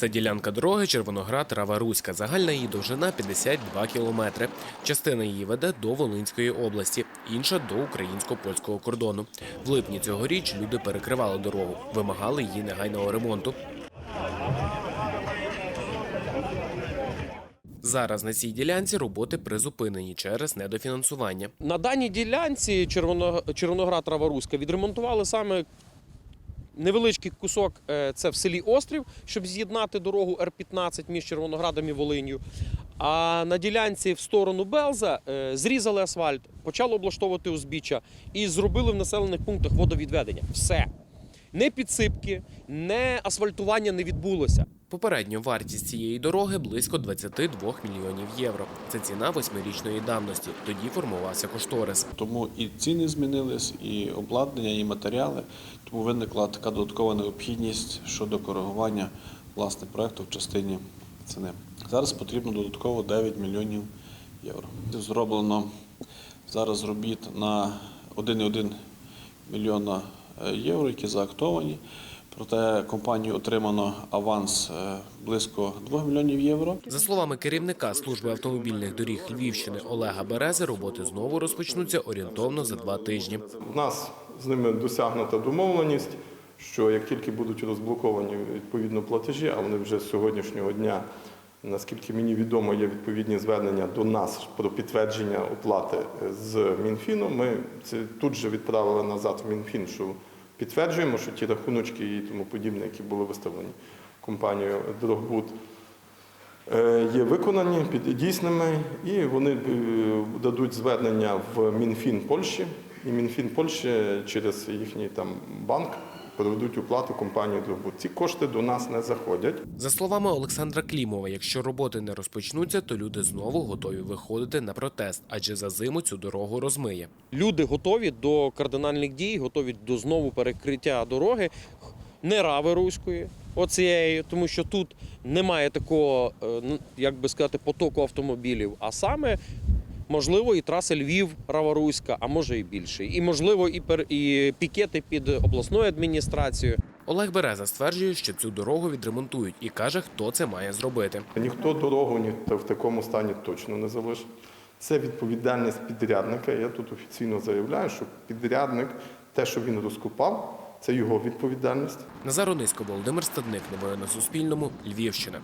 Це ділянка дороги Червоноград Рава Руська. Загальна її довжина 52 кілометри. Частина її веде до Волинської області, інша до українсько-польського кордону. В липні цьогоріч люди перекривали дорогу, вимагали її негайного ремонту. Зараз на цій ділянці роботи призупинені через недофінансування. На даній ділянці Червоно... Червоноград Раворуська відремонтували саме невеличкий кусок, е, це в селі Острів, щоб з'єднати дорогу Р-15 між Червоноградом і Волинью. А на ділянці в сторону Белза е, зрізали асфальт, почали облаштовувати узбіччя і зробили в населених пунктах водовідведення. Все. Не підсипки, не асфальтування не відбулося. Попередньо вартість цієї дороги близько 22 мільйонів євро. Це ціна восьмирічної давності. Тоді формувався кошторис. Тому і ціни змінились, і обладнання, і матеріали. Тому виникла така додаткова необхідність щодо коригування власне проекту в частині ціни. Зараз потрібно додатково 9 мільйонів євро. Зроблено зараз робіт на 1,1 мільйона е, євро, які заактовані. Проте компанію отримано аванс е, близько 2 мільйонів євро. За словами керівника служби автомобільних доріг Львівщини Олега Берези, роботи знову розпочнуться орієнтовно за два тижні. У нас з ними досягнута домовленість, що як тільки будуть розблоковані відповідно платежі, а вони вже з сьогоднішнього дня, наскільки мені відомо, є відповідні звернення до нас про підтвердження оплати з Мінфіну. Ми це тут же відправили назад в Мінфін, що підтверджуємо, що ті рахуночки і тому подібне, які були виставлені компанією Дорогбуд, е, є виконані під дійсними, і вони е, дадуть звернення в Мінфін Польщі, і Мінфін Польщі через їхній там банк проведуть оплату компанії Дорогбуд. Ці кошти до нас не заходять. За словами Олександра Клімова, якщо роботи не розпочнуться, то люди знову готові виходити на протест, адже за зиму цю дорогу розмиє. Люди готові до кардинальних дій, готові до знову перекриття дороги не рави руської, оцієї, тому що тут немає такого, е, ну, як би сказати, потоку автомобілів, а саме. Можливо, і траси Львів, Раворуська, а може і більше. І можливо, і пер і пікети під обласною адміністрацією. Олег Береза стверджує, що цю дорогу відремонтують і каже, хто це має зробити. Ніхто дорогу ні в такому стані точно не залишить. Це відповідальність підрядника. Я тут офіційно заявляю, що підрядник, те, що він розкупав, це його відповідальність. Назар Онисько, Володимир Стадник. Новини на Суспільному. Львівщина.